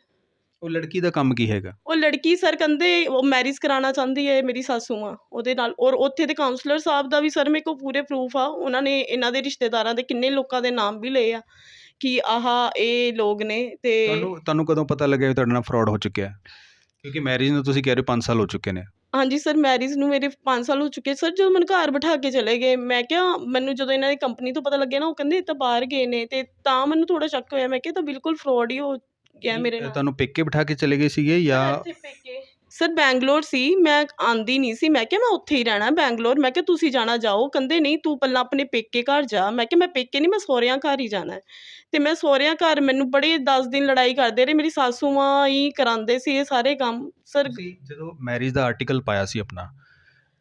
ਉਹ ਲੜਕੀ ਦਾ ਕੰਮ ਕੀ ਹੈਗਾ? ਉਹ ਲੜਕੀ ਸਰ ਕਹਿੰਦੇ ਉਹ ਮੈਰਿਜ ਕਰਾਉਣਾ ਚਾਹੁੰਦੀ ਹੈ ਮੇਰੀ ਸਾਸੂ ਮਾਂ ਉਹਦੇ ਨਾਲ ਔਰ ਉੱਥੇ ਦੇ ਕਾਉਂਸਲਰ ਸਾਹਿਬ ਦਾ ਵੀ ਸਰ ਮੇਰੇ ਕੋਲ ਪੂਰੇ ਪ੍ਰੂਫ ਆ ਉਹਨਾਂ ਨੇ ਇਹਨਾਂ ਦੇ ਰਿਸ਼ਤੇਦਾਰਾਂ ਦੇ ਕਿੰਨੇ ਲੋਕਾਂ ਦੇ ਨਾਮ ਵੀ ਲਏ ਆ ਕਿ ਆਹ ਇਹ ਲੋਕ ਨੇ ਤੇ ਤੁਹਾਨੂੰ ਤੁਹਾਨੂੰ ਕਦੋਂ ਪਤਾ ਲੱਗਿਆ ਵੀ ਤੁਹਾਡੇ ਨਾਲ ਫਰਾਡ ਹੋ ਚੁੱਕਿਆ? ਹੈ ਕਿਉਂਕਿ ਮੈਰਿਜ ਨੂੰ ਤੁਸੀਂ ਕਹਿ ਰਹੇ ਹੋ 5 ਸਾਲ ਹੋ ਚੁੱਕੇ ਨੇ। ਹਾਂਜੀ ਸਰ ਮੈਰਿਜ ਨੂੰ ਮੇਰੇ 5 ਸਾਲ ਹੋ ਚੁੱਕੇ। ਸਰ ਜਦੋਂ ਮੈਨੂੰ ਘਰ ਬਿਠਾ ਕੇ ਚਲੇ ਗਏ ਮੈਂ ਕਿਹਾ ਮੈਨੂੰ ਜਦੋਂ ਇਹਨਾਂ ਦੀ ਕੰਪਨੀ ਤੋਂ ਪਤਾ ਲੱਗਿਆ ਨਾ ਉਹ ਕਹਿੰਦੇ ਇਹ ਤਾਂ ਬਾਹਰ ਗਏ ਨੇ ਤੇ ਤਾਂ ਮੈਨੂੰ ਥੋੜਾ ਸ਼ੱਕ ਹੋਇਆ। ਮੈਂ ਕਿਹਾ ਇਹ ਤਾਂ ਬਿਲਕੁਲ ਫਰਾਡ ਹੀ ਹੋ ਗਿਆ ਮੇਰੇ ਨਾਲ ਤੁਹਾਨੂੰ ਪੇਕੇ ਬਿਠਾ ਕੇ ਚਲੇ ਗਏ ਸੀਗੇ ਜਾਂ ਇੱਥੇ ਪੇਕੇ। ਸਰ ਬੈਂਗਲੌਰ ਸੀ ਮੈਂ ਆਂਦੀ ਨਹੀਂ ਸੀ। ਮੈਂ ਕਿਹਾ ਮੈਂ ਉੱਥੇ ਹੀ ਰਹਿਣਾ ਬੈਂਗਲੌਰ। ਮੈਂ ਕਿਹਾ ਤੁਸੀਂ ਜਾਣਾ ਜਾਓ। ਕਹਿੰਦੇ ਨਹੀਂ ਤੂੰ ਪਹਿਲਾਂ ਆਪਣੇ ਪੇਕੇ ਘਰ ਜਾ। ਮੈਂ ਕਿਹਾ ਮੈਂ ਪੇਕੇ ਨਹੀਂ ਮੈਂ ਸਹੁਰਿਆਂ ਘਰ ਹੀ ਜਾਣਾ ਹੈ। ਤੇ ਮੈਂ ਸਹੁਰਿਆਂ ਘਰ ਮੈਨੂੰ ਬੜੇ 10 ਦਿਨ ਲੜਾਈ ਕਰਦੇ ਰਹੇ। ਮੇਰੀ ਸਾਸੂ ਮਾਂ ਹੀ ਕਰਾਉਂਦੇ ਸੀ ਇਹ ਸਾਰੇ ਕੰਮ। ਸਰ ਤੁਸੀਂ ਜਦੋਂ ਮੈਰਿਜ ਦਾ ਆਰਟੀਕਲ ਪਾਇਆ ਸੀ ਆਪਣਾ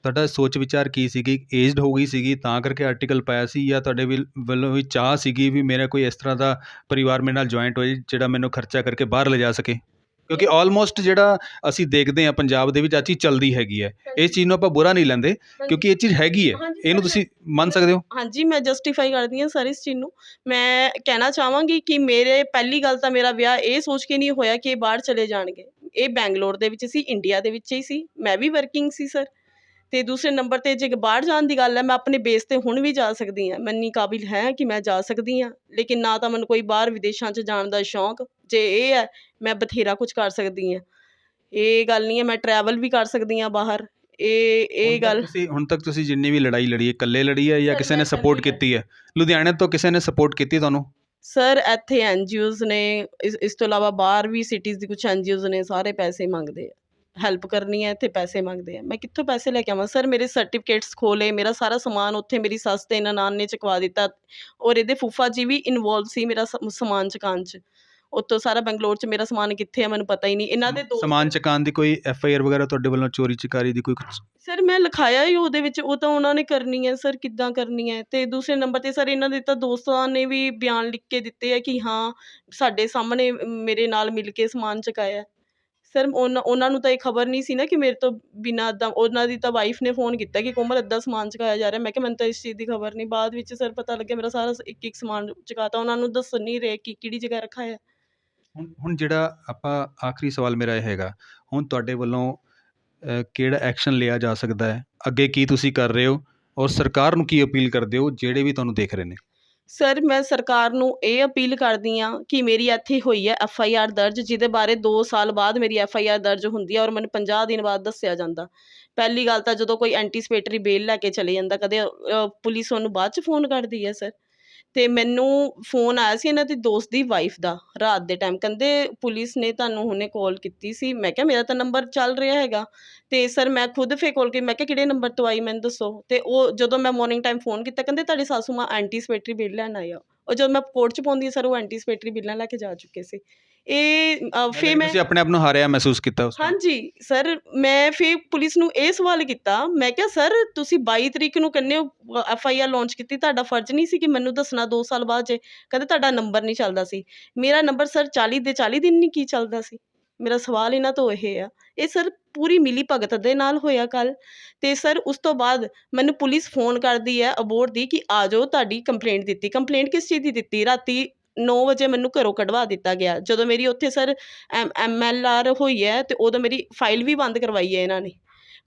ਤੁਹਾਡਾ ਸੋਚ ਵਿਚਾਰ ਕੀ ਸੀਗੀ? ਏਜਡ ਹੋ ਗਈ ਸੀਗੀ ਤਾਂ ਕਰਕੇ ਆਰਟੀਕਲ ਪਾਇਆ ਸੀ ਜਾਂ ਤੁਹਾਡੇ ਵੱਲ- ਵੱਲੋਂ ਵੀ ਚਾਹ ਸੀਗੀ ਵੀ ਮੇਰਾ ਕੋਈ ਇਸ ਤਰ੍ਹਾਂ ਦਾ ਪਰਿਵਾਰ ਮੇਰੇ ਨਾਲ ਜੁਆਇੰਟ ਹੋਏ ਜਿਹੜਾ ਮੈਨੂੰ ਖਰਚਾ ਕਰਕੇ ਬਾਹਰ ਲਿਜਾ ਸਕੇ? ਕਿਉਂਕਿ ਆਲਮੋਸਟ ਜਿਹੜਾ ਅਸੀਂ ਦੇਖਦੇ ਹਾਂ ਪੰਜਾਬ ਦੇ ਵਿੱਚ ਆ ਚੀਜ਼ ਚੱਲਦੀ ਹੈਗੀ ਹੈ। ਇਸ ਚੀਜ਼ ਨੂੰ ਆਪਾਂ ਬੁਰਾ ਨਹੀਂ ਲੈਂਦੇ ਕਿਉਂਕਿ ਇਹ ਚੀਜ਼ ਹੈਗੀ ਹੈ। ਹਾਂਜੀ, ਇਹਨੂੰ ਤੁਸੀਂ ਮੰਨ ਸਕਦੇ ਹੋ? ਹਾਂਜੀ ਮੈਂ ਜਸਟੀਫਾਈ ਕਰਦੀ ਹਾਂ ਸਰ ਇਸ ਚੀਜ਼ ਨੂੰ। ਮੈਂ ਕਹਿਣਾ ਚਾਹਾਂਗੀ ਕਿ ਮੇਰੇ ਪਹਿਲੀ ਗੱਲ ਤਾਂ ਮੇਰਾ ਵਿਆਹ ਇਹ ਸੋਚ ਕੇ ਨਹੀਂ ਹੋਇਆ ਕਿ ਇਹ ਬਾਹਰ ਚਲੇ ਜਾਣਗੇ। ਇਹ ਬੈਂਗਲੌਰ ਦੇ ਵਿੱਚ ਸੀ ਇੰਡੀਆ ਦੇ ਵਿੱਚ ਹੀ ਸੀ। ਮੈਂ ਵੀ ਵਰਕਿੰਗ ਸੀ ਸਰ। ਤੇ ਦੂਸਰੇ ਨੰਬਰ ਤੇ ਜੇ ਬਾਹਰ ਜਾਣ ਦੀ ਗੱਲ ਹੈ ਮੈਂ ਆਪਣੇ ਬੇਸ ਤੇ ਹੁਣ ਵੀ ਜਾ ਸਕਦੀ ਹਾਂ। ਮੈਂ ਇੰਨੀ ਕਾਬਿਲ ਹੈ ਕਿ ਮੈਂ ਜਾ ਸਕਦੀ ਹਾਂ ਲੇਕਿਨ ਨਾ ਤਾਂ ਮੈਨੂੰ ਕੋਈ ਬਾਹਰ ਵਿਦੇਸ਼ਾਂ 'ਚ ਜਾਣ ਦਾ ਸ਼ੌਂਕ ਜੇ ਇਹ ਹੈ ਮੈਂ ਬਥੇਰਾ ਕੁਝ ਕਰ ਸਕਦੀ ਹਾਂ। ਇਹ ਗੱਲ ਨਹੀਂ ਹੈ ਮੈਂ ਟਰੈਵਲ ਵੀ ਕਰ ਸਕਦੀ ਹਾਂ ਬਾਹਰ। ਇਹ ਇਹ ਗੱਲ ਤੁਸੀਂ ਹੁਣ ਤੱਕ ਤੁਸੀਂ ਜਿੰਨੀ ਵੀ ਲੜਾਈ ਲੜੀ ਹੈ ਇਕੱਲੇ ਲੜੀ ਹੈ ਜਾਂ ਕਿਸੇ ਨੇ ਸਪੋਰਟ ਕੀਤੀ ਹੈ? ਲੁਧਿਆਣੇ ਤੋਂ ਕਿਸੇ ਨੇ ਸਪੋਰਟ ਕੀਤੀ ਤੁਹਾਨੂੰ? ਸਰ ਇੱਥੇ ਐਨਜੀਓਜ਼ ਨੇ ਇਸ ਇਸ ਤੋਂ ਇਲਾਵਾ ਬਾਹਰ ਵੀ ਸਿਟੀਜ਼ ਦੀ ਕੁਝ ਐਨਜੀਓਜ਼ ਨੇ ਸਾਰੇ ਪੈਸੇ ਮੰਗਦੇ ਆ। ਹੈਲਪ ਕਰਨੀ ਹੈ ਇੱਥੇ ਪੈਸੇ ਮੰਗਦੇ ਆ। ਮੈਂ ਕਿੱਥੋਂ ਪੈਸੇ ਲੈ ਕੇ ਆਵਾਂ? ਸਰ ਮੇਰੇ ਸਰਟੀਫਿਕੇਟਸ ਖੋਲੇ ਮੇਰਾ ਸਾਰਾ ਸਮਾਨ ਉੱਥੇ ਮੇਰੀ ਸੱਸ ਤੇ ਨਨਾਣ ਨੇ ਚੁਕਵਾ ਦਿੱਤਾ ਔਰ ਇਹਦੇ ਫੁੱਫਾ ਜੀ ਵੀ ਇਨਵੋਲਵ ਸੀ ਮੇਰਾ ਸਮਾਨ ਚੁਕਾਉਣ 'ਚ। ਉੱਥੋਂ ਸਾਰਾ ਬੰਗਲੌਰ 'ਚ ਮੇਰਾ ਸਮਾਨ ਕਿੱਥੇ ਆ ਮੈਨੂੰ ਪਤਾ ਹੀ ਨਹੀਂ। ਇਹਨਾਂ ਦੇ ਦੋਸਤ ਸਮਾਨ ਚਕਾਉਣ ਦੀ ਕੋਈ ਐਫ ਆਈ ਆਰ ਵਗੈਰਾ ਤੁਹਾਡੇ ਵੱਲੋਂ ਚੋਰੀ ਚਕਾਰੀ ਦੀ ਕੋਈ ਸਰ ਮੈਂ ਲਿਖਾਇਆ ਹੀ ਉਹਦੇ ਵਿੱਚ ਉਹ ਤਾਂ ਉਹਨਾਂ ਨੇ ਕਰਨੀ ਹੈ ਸਰ ਕਿੱਦਾਂ ਕਰਨੀ ਹੈ? ਤੇ ਦੂਸਰੇ ਨੰਬਰ ਤੇ ਸਰ ਇਹਨਾਂ ਦੇ ਤਾਂ ਦੋਸਤਾਂ ਨੇ ਵੀ ਬਿਆਨ ਲਿਖ ਕੇ ਦਿੱਤੇ ਆ ਕਿ ਹਾਂ ਸਾਡੇ ਸਾਹਮਣੇ ਮੇਰੇ ਨਾਲ ਮਿਲ ਕੇ ਸਮਾਨ ਚੁਕਾਇਆ। ਹੈ। ਸਰ ਉਹਨਾਂ ਉਹਨਾਂ ਨੂੰ ਤਾਂ ਇਹ ਖਬਰ ਨਹੀਂ ਸੀ ਨਾ ਕਿ ਮੇਰੇ ਤੋਂ ਬਿਨਾਂ ਇੱਦਾਂ ਉਹਨਾਂ ਦੀ ਤਾਂ ਵਾਈਫ ਨੇ ਫੋਨ ਕੀਤਾ ਕਿ ਕੋਮਲ ਇੱਦਾਂ ਸਮਾਨ ਚੁਕਾਇਆ ਜਾ ਰਿਹਾ। ਮੈਂ ਕਿਹਾ ਮੈਨੂੰ ਤਾਂ ਇਸ ਚੀਜ਼ ਦੀ ਖਬਰ ਨਹੀਂ। ਬਾਅਦ ਵਿੱਚ ਸਰ ਪਤਾ ਲੱਗਿਆ ਮੇਰਾ ਸਾਰਾ ਇੱਕ ਇੱਕ ਸਮਾਨ ਚੁਕਾਤਾ। ਉਹਨਾਂ ਨੂੰ ਦੱਸ ਨਹੀਂ ਰਹੇ ਕਿ ਕਿਹੜੀ ਜਗ੍ਹਾ ਰੱਖਾ ਹੈ ਹੁਣ ਹੁਣ ਜਿਹੜਾ ਆਪਾਂ ਆਖਰੀ ਸਵਾਲ ਮੇਰਾ ਇਹ ਹੈਗਾ, ਹੁਣ ਤੁਹਾਡੇ ਵੱਲੋਂ ਕਿਹੜਾ ਐਕਸ਼ਨ ਲਿਆ ਜਾ ਸਕਦਾ ਹੈ? ਅੱਗੇ ਕੀ ਤੁਸੀਂ ਕਰ ਰਹੇ ਹੋ? ਔਰ ਸਰਕਾਰ ਨੂੰ ਕੀ ਅਪੀਲ ਕਰਦੇ ਹੋ? ਜਿਹੜੇ ਵੀ ਤੁਹਾਨੂੰ ਦੇਖ ਰਹੇ ਨੇ। ਸਰ, ਮੈਂ ਸਰਕਾਰ ਨੂੰ ਇਹ ਅਪੀਲ ਕਰਦੀ ਹਾਂ ਕਿ ਮੇਰੀ ਇੱਥੇ ਹੋਈ ਹੈ ਐਫ ਆਈ ਆਰ ਦਰਜ, ਜਿਹਦੇ ਬਾਰੇ 2 ਸਾਲ ਬਾਅਦ ਮੇਰੀ ਐਫ ਆਈ ਆਰ ਦਰਜ ਹੁੰਦੀ ਹੈ ਔਰ ਮੈਨੂੰ 50 ਦਿਨ ਬਾਅਦ ਦੱਸਿਆ ਜਾਂਦਾ। ਪਹਿਲੀ ਗੱਲ ਤਾਂ ਜਦੋਂ ਕੋਈ ਐਂਟੀਸਪੇਟਰੀ ਬੇਲ ਲੈ ਕੇ ਚਲੇ ਜਾਂਦਾ, ਕਦੇ ਪੁਲਿਸ ਉਹਨੂੰ ਬਾਅਦ ਚ ਫੋਨ ਕਰਦੀ ਹੈ, ਸਰ। ਤੇ ਮੈਨੂੰ ਫੋਨ ਆਇਆ ਸੀ ਇਹਨਾਂ ਦੀ ਦੋਸਤ ਦੀ ਵਾਈਫ ਦਾ ਰਾਤ ਦੇ ਟਾਈਮ ਕਹਿੰਦੇ ਪੁਲਿਸ ਨੇ ਤੁਹਾਨੂੰ ਹੁਣੇ ਕਾਲ ਕੀਤੀ ਸੀ। ਮੈਂ ਕਿਹਾ, ਮੇਰਾ ਤਾਂ ਨੰਬਰ ਚੱਲ ਰਿਹਾ ਹੈਗਾ। ਤੇ ਸਰ ਮੈਂ ਖੁਦ ਫੇ ਕਾਲ ਕੀਤੀ, ਮੈਂ ਕਿਹਾ, ਕਿਹੜੇ ਨੰਬਰ ਤੋਂ ਆਈ, ਮੈਨੂੰ ਦੱਸੋ। ਤੇ ਉਹ ਜਦੋਂ ਮੈਂ ਮਾਰਨਿੰਗ ਟਾਈਮ ਫੋਨ ਕੀਤਾ, ਕਹਿੰਦੇ, ਤੁਹਾਡੀ ਸਾਸੂ ਮਾਂ ਐਂਟੀਸਪੇਟਰੀ ਬਿੱਲ ਲੈਣ ਆਈ ਆ। ਉਹ ਜਦੋਂ ਮੈਂ ਕੋਰਟ ਚ ਪਾਉਂਦੀ ਸਰ ਉਹ ਐਂਟੀਸਪੇਟਰੀ ਬਿੱਲਾਂ ਲੈ ਕੇ ਜਾ ਚੁੱਕੇ ਸੀ। ਇਹ ਅ, ਫੇ ਮੈਂ ਤੁਸੀਂ ਆਪਣੇ ਆਪ ਨੂੰ ਹਾਰਿਆ ਮਹਿਸੂਸ ਕੀਤਾ ਉਸ time? ਹਾਂਜੀ ਸਰ ਮੈਂ ਫਿਰ ਪੁਲਿਸ ਨੂੰ ਇਹ ਸਵਾਲ ਕੀਤਾ ਮੈਂ ਕਿਹਾ ਸਰ ਤੁਸੀਂ 22 ਤਰੀਕ ਨੂੰ ਕਹਿੰਦੇ ਹੋ ਐਫ ਆਈ ਆਰ ਲਾਂਚ ਕੀਤੀ ਤੁਹਾਡਾ ਫਰਜ਼ ਨਹੀਂ ਸੀ ਕਿ ਮੈਨੂੰ ਦੱਸਣਾ 2 ਸਾਲ ਬਾਅਦ ਜੇ ਕਹਿੰਦੇ ਤੁਹਾਡਾ ਨੰਬਰ ਨਹੀਂ ਚੱਲਦਾ ਸੀ। ਮੇਰਾ ਨੰਬਰ ਸਰ 40 ਦੇ 40 ਦਿਨ ਨਹੀਂ ਕੀ ਚੱਲਦਾ ਸੀ। ਮੇਰਾ ਸਵਾਲ ਇਹਨਾਂ ਤੋਂ ਇਹ ਆ ਇਹ ਸਰ ਪੂਰੀ ਮਿਲੀ ਭਗਤ ਦੇ ਨਾਲ ਹੋਇਆ ਕੱਲ ਤੇ ਸਰ ਉਸ ਤੋਂ ਬਾਅਦ ਮੈਨੂੰ ਪੁਲਿਸ ਫੋਨ ਕਰਦੀ ਹੈ ਅਬੋਰ ਦੀ ਕਿ ਆ ਜਾਓ ਤੁਹਾਡੀ ਕੰਪਲੇਂਟ ਦਿੱਤੀ। ਕੰਪਲੇਂਟ ਕਿਸ ਚੀਜ਼ ਦੀ ਦਿੱਤੀ? ਰਾਤੀ 9 ਵਜੇ ਮੈਨੂੰ ਘਰੋਂ ਕਢਵਾ ਦਿੱਤਾ ਗਿਆ। ਜਦੋਂ ਮੇਰੀ ਉੱਥੇ ਸਰ ਐਮ ਐਲ ਆਰ ਹੋਈ ਹੈ ਤੇ ਉਦੋਂ ਮੇਰੀ ਫਾਈਲ ਵੀ ਬੰਦ ਕਰਵਾਈ ਹੈ ਇਹਨਾਂ ਨੇ।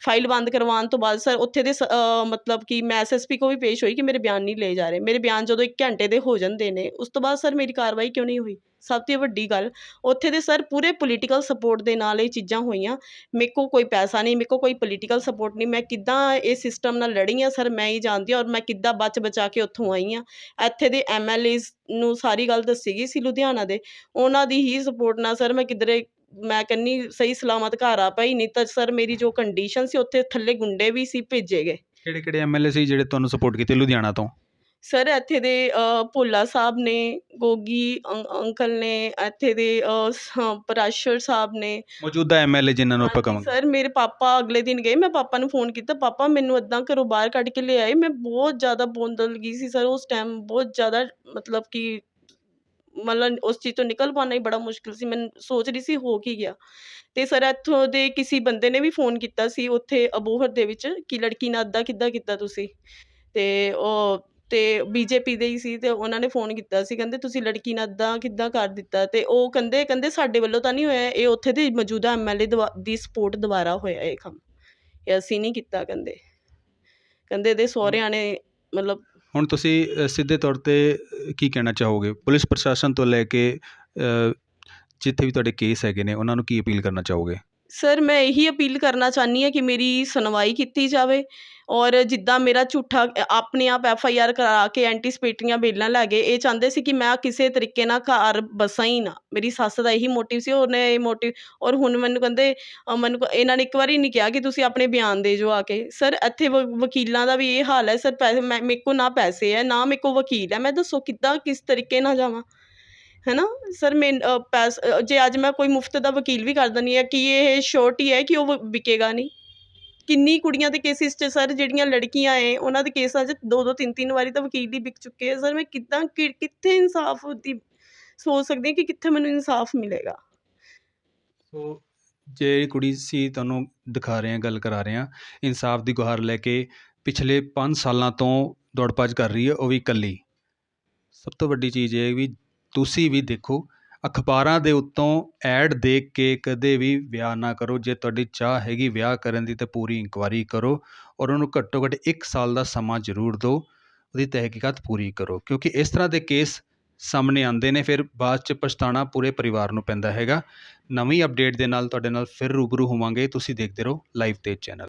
ਫਾਈਲ ਬੰਦ ਕਰਵਾਉਣ ਤੋਂ ਬਾਅਦ ਸਰ ਉੱਥੇ ਦੇ ਸ- ਮਤਲਬ ਕਿ ਮੈਂ ਐਸਐਸਪੀ ਕੋ ਵੀ ਪੇਸ਼ ਹੋਈ ਕਿ ਮੇਰੇ ਬਿਆਨ ਨਹੀਂ ਲਏ ਜਾ ਰਹੇ। ਮੇਰੇ ਬਿਆਨ ਜਦੋਂ 1 ਘੰਟੇ ਦੇ ਹੋ ਜਾਂਦੇ ਨੇ, ਉਸ ਤੋਂ ਬਾਅਦ ਸਰ ਮੇਰੀ ਕਾਰਵਾਈ ਕਿਉਂ ਨਹੀਂ ਹੋਈ? ਸਭ ਤੋਂ ਵੱਡੀ ਗੱਲ, ਉੱਥੇ ਦੇ ਸਰ ਪੂਰੇ ਪੋਲੀਟੀਕਲ ਸਪੋਰਟ ਦੇ ਨਾਲ ਇਹ ਚੀਜ਼ਾਂ ਹੋਈਆਂ। ਮੇਰੇ ਕੋ ਕੋਈ ਪੈਸਾ ਨਹੀਂ, ਮੇਰੇ ਕੋ ਕੋਈ ਪੋਲੀਟੀਕਲ ਸਪੋਰਟ ਨਹੀਂ। ਮੈਂ ਕਿੱਦਾਂ ਇਹ ਸਿਸਟਮ ਨਾਲ ਲੜੀ ਹਾਂ ਸਰ ਮੈਂ ਹੀ ਜਾਣਦੀ ਹਾਂ ਔਰ ਮੈਂ ਕਿੱਦਾਂ ਬਚ ਬਚਾ ਕੇ ਉੱਥੋਂ ਆਈ ਹਾਂ। ਇੱਥੇ ਦੇ ਐਮਐਲਏਜ਼ ਨੂੰ ਸਾਰੀ ਗੱਲ ਦੱਸੀ ਗਈ ਸੀ ਲੁਧਿਆਣਾ ਦੇ। ਉਹਨਾਂ ਦੀ ਹੀ ਸਪੋਰਟ ਨਾਲ ਸਰ ਮੈਂ ਕਿਧਰੇ, ਮੈਂ ਕਹਿੰਨੀ ਸਹੀ ਸਲਾਮਤ ਘਰ ਆ ਪਾਈ ਨਹੀਂ ਤਾਂ ਸਰ ਮੇਰੀ ਜੋ ਕੰਡੀਸ਼ਨ ਸੀ ਉੱਥੇ ਥੱਲੇ ਗੁੰਡੇ ਵੀ ਸੀ ਭੇਜੇ ਗਏ। ਕਿਹੜੇ ਕਿਹੜੇ ਐਮਐਲਏ ਸੀ ਜਿਹੜੇ ਤੁਹਾਨੂੰ ਸਪੋਰਟ ਕੀਤੇ ਲੁਧਿਆਣਾ ਤੋਂ? ਸਰ ਇੱਥੇ ਦੇ ਭੋਲਾ ਸਾਹਿਬ ਨੇ ਗੋਗੀ ਅੰਕ- ਅੰਕਲ ਨੇ ਇੱਥੇ ਦੇ ਪਰਾਸ਼ਰ ਸਾਹਿਬ ਨੇ। ਮੌਜੂਦਾ ਐਮਐਲਏ ਜਿਨ੍ਹਾਂ ਨੂੰ ਆਪਾਂ ਕਹਾਂਗੇ ਸਰ ਮੇਰੇ ਪਾਪਾ ਅਗਲੇ ਦਿਨ ਗਏ ਮੈਂ ਪਾਪਾ ਨੂੰ ਫੋਨ ਕੀਤਾ। ਪਾਪਾ ਮੈਨੂੰ ਇਦਾਂ ਘਰੋਂ ਬਾਹਰ ਕੱਢ ਕੇ ਲੈ ਆਏ ਮੈਂ ਬਹੁਤ ਜ਼ਿਆਦਾ ਬੋਂਦਲ ਗਈ ਸੀ ਸਰ ਉਸ ਟਾਈਮ। ਬਹੁਤ ਜ਼ਿਆਦਾ ਮਤਲਬ ਕਿ ਮਤਲਬ ਉਸ ਚੀਜ਼ ਤੋਂ ਨਿਕਲ ਪਾਉਣਾ ਹੀ ਬੜਾ ਮੁਸ਼ਕਿਲ ਸੀ। ਮੈਂ ਸੋਚ ਰਹੀ ਸੀ ਹੋ ਕੀ ਗਿਆ। ਤੇ ਸਰ ਇੱਥੋਂ ਦੇ ਕਿਸੇ ਬੰਦੇ ਨੇ ਵੀ ਫੋਨ ਕੀਤਾ ਸੀ। ਉੱਥੇ ਅਬੋਹਰ ਦੇ ਵਿੱਚ ਕਿ ਲੜਕੀ ਨਾਲ ਅੱਦਾ ਕਿੱਦਾਂ ਕੀਤਾ ਤੁਸੀਂ? ਤੇ ਉਹ ਤੇ ਬੀਜੇਪੀ ਦੇ ਹੀ ਸੀ ਅਤੇ ਉਹਨਾਂ ਨੇ ਫੋਨ ਕੀਤਾ ਸੀ ਕਹਿੰਦੇ ਤੁਸੀਂ ਲੜਕੀ ਨਾਲ ਅੱਦਾ ਕਿੱਦਾਂ ਕਰ ਦਿੱਤਾ ਅਤੇ ਉਹ ਕਹਿੰਦੇ ਕਹਿੰਦੇ ਸਾਡੇ ਵੱਲੋਂ ਤਾਂ ਨਹੀਂ ਹੋਇਆ ਇਹ ਉੱਥੇ ਦੇ ਮੌਜੂਦਾ ਐੱਮ ਐੱਲ ਏ ਦੁਆ ਦੀ ਸਪੋਰਟ ਦੁਆਰਾ ਹੋਇਆ ਇਹ ਕੰਮ ਇਹ ਅਸੀਂ ਨਹੀਂ ਕੀਤਾ ਕਹਿੰਦੇ ਕਹਿੰਦੇ ਇਹਦੇ ਸਹੁਰਿਆਂ ਨੇ ਮਤਲਬ ਹੁਣ ਤੁਸੀਂ ਅ, ਸਿੱਧੇ ਤੌਰ ਤੇ ਅ, ਕੀ ਕਹਿਣਾ ਚਾਹੋਗੇ? ਪੁਲਿਸ ਪ੍ਰਸ਼ਾਸਨ ਤੋਂ ਲੈ ਕੇ ਅ, ਜਿੱਥੇ ਵੀ ਤੁਹਾਡੇ ਕੇਸ ਹੈਗੇ ਨੇ ਉਹਨਾਂ ਨੂੰ ਕੀ ਅਪੀਲ ਕਰਨਾ ਚਾਹੋਗੇ? ਸਰ ਮੈਂ ਇਹੀ ਅਪੀਲ ਕਰਨਾ ਚਾਹੁੰਦੀ ਹਾਂ ਕਿ ਮੇਰੀ ਸੁਣਵਾਈ ਕੀਤੀ ਜਾਵੇ ਔਰ ਜਿੱਦਾਂ ਮੇਰਾ ਝੂਠਾ ਆਪਣੇ ਆਪ ਐਫ ਆਈ ਆਰ ਕਰਾ ਕੇ ਐਂਟੀਸਪੇਟਰੀਆਂ ਬੇਲਾਂ ਲੈ ਗਏ, ਇਹ ਚਾਹੁੰਦੇ ਸੀ ਕਿ ਮੈਂ ਕਿਸੇ ਤਰੀਕੇ ਨਾਲ ਘਰ ਬਸਾਂ ਹੀ ਨਾ। ਮੇਰੀ ਸੱਸ ਦਾ ਇਹੀ ਮੋਟਿਵ ਸੀ, ਉਹਨੇ ਇਹ ਮੋਟਿਵ ਔਰ ਹੁਣ ਮੈਨੂੰ ਕਹਿੰਦੇ ਮੈਨੂੰ ਕ- ਇਹਨਾਂ ਨੇ ਇੱਕ ਵਾਰੀ ਨਹੀਂ ਕਿਹਾ ਕਿ ਤੁਸੀਂ ਆਪਣੇ ਬਿਆਨ ਦੇ ਜੋ ਆ ਕੇ। ਸਰ ਇੱਥੇ ਵ- ਵਕੀਲਾਂ ਦਾ ਵੀ ਇਹ ਹਾਲ ਹੈ ਸਰ ਪੈਸੇ ਮੈਂ, ਮੇਰੇ ਕੋਲ ਨਾ ਪੈਸੇ ਹੈ, ਨਾ ਮੇਰੇ ਕੋਲ ਵਕੀਲ ਹੈ, ਮੈਂ ਦੱਸੋ ਕਿੱਦਾਂ, ਕਿਸ ਤਰੀਕੇ ਨਾਲ ਜਾਵਾਂ? ਹੈ ਨਾ ਸਰ ਮੈਂ ਅ, ਪੈਸ ਜੇ ਅੱਜ ਮੈਂ ਕੋਈ ਮੁਫਤ ਦਾ ਵਕੀਲ ਵੀ ਕਰ ਦਿੰਦੀ ਹਾਂ ਕਿ ਇਹ ਸ਼ੋਰਟੀ ਹੈ ਕਿ ਉਹ ਵਿਕੇਗਾ ਨਹੀਂ? ਕਿੰਨੀ ਕੁੜੀਆਂ ਦੇ ਕੇਸਿਸ 'ਚ ਸਰ ਜਿਹੜੀਆਂ ਲੜਕੀਆਂ ਏ ਉਹਨਾਂ ਦੇ ਕੇਸਾਂ 'ਚ ਦੋ ਦੋ ਤਿੰਨ ਤਿੰਨ ਵਾਰੀ ਤਾਂ ਵਕੀਲ ਹੀ ਵਿਕ ਚੁੱਕੇ ਆ। ਸਰ ਮੈਂ ਕਿੱਦਾਂ ਕਿੱਥੇ ਇਨਸਾਫ ਦੀ ਸੋਚ ਸਕਦੀ ਹਾਂ ਕਿ ਕਿੱਥੇ ਮੈਨੂੰ ਇਨਸਾਫ ਮਿਲੇਗਾ? ਸੋ ਜੇ ਕੁੜੀ ਸੀ ਤੁਹਾਨੂੰ ਦਿਖਾ ਰਹੇ ਹਾਂ ਗੱਲ ਕਰਾ ਰਹੇ ਹਾਂ। ਇਨਸਾਫ ਦੀ ਗੁਹਾਰ ਲੈ ਕੇ ਪਿਛਲੇ 5 ਸਾਲਾਂ ਤੋਂ ਦੌੜ ਭੱਜ ਕਰ ਰਹੀ ਹੈ ਉਹ ਵੀ ਇਕੱਲੀ। ਸਭ ਤੋਂ ਵੱਡੀ ਚੀਜ਼ ਇਹ ਵੀ ਤੁਸੀਂ ਵੀ ਦੇਖੋ, ਅਖਬਾਰਾਂ ਦੇ ਉੱਤੋਂ ਐਡ ਦੇਖ ਕੇ ਕਦੇ ਵੀ ਵਿਆਹ ਨਾ ਕਰੋ। ਜੇ ਤੁਹਾਡੀ ਚਾਹ ਹੈਗੀ ਵਿਆਹ ਕਰਨ ਦੀ, ਤਾਂ ਪੂਰੀ ਇਨਕੁਆਇਰੀ ਕਰੋ ਔਰ ਉਹਨੂੰ ਘੱਟੋ ਘੱਟ ਇੱਕ ਸਾਲ ਦਾ ਸਮਾਂ ਜ਼ਰੂਰ ਦਿਓ, ਉਹਦੀ ਤਹਿਕੀਕਾਤ ਪੂਰੀ ਕਰੋ। ਕਿਉਂਕਿ ਇਸ ਤਰ੍ਹਾਂ ਦੇ ਕੇਸ ਸਾਹਮਣੇ ਆਉਂਦੇ ਨੇ, ਫਿਰ ਬਾਅਦ ਚ ਪਛਤਾਣਾ ਪੂਰੇ ਪਰਿਵਾਰ ਨੂੰ ਪੈਂਦਾ ਹੈਗਾ। ਨਵੀਂ ਅਪਡੇਟ ਦੇ ਨਾਲ ਤੁਹਾਡੇ ਨਾਲ ਫਿਰ ਰੂਬਰੂ ਹੋਵਾਂਗੇ। ਤੁਸੀਂ ਦੇਖਦੇ ਰਹੋ ਲਾਈਵ ਤੇਜ ਚੈਨਲ।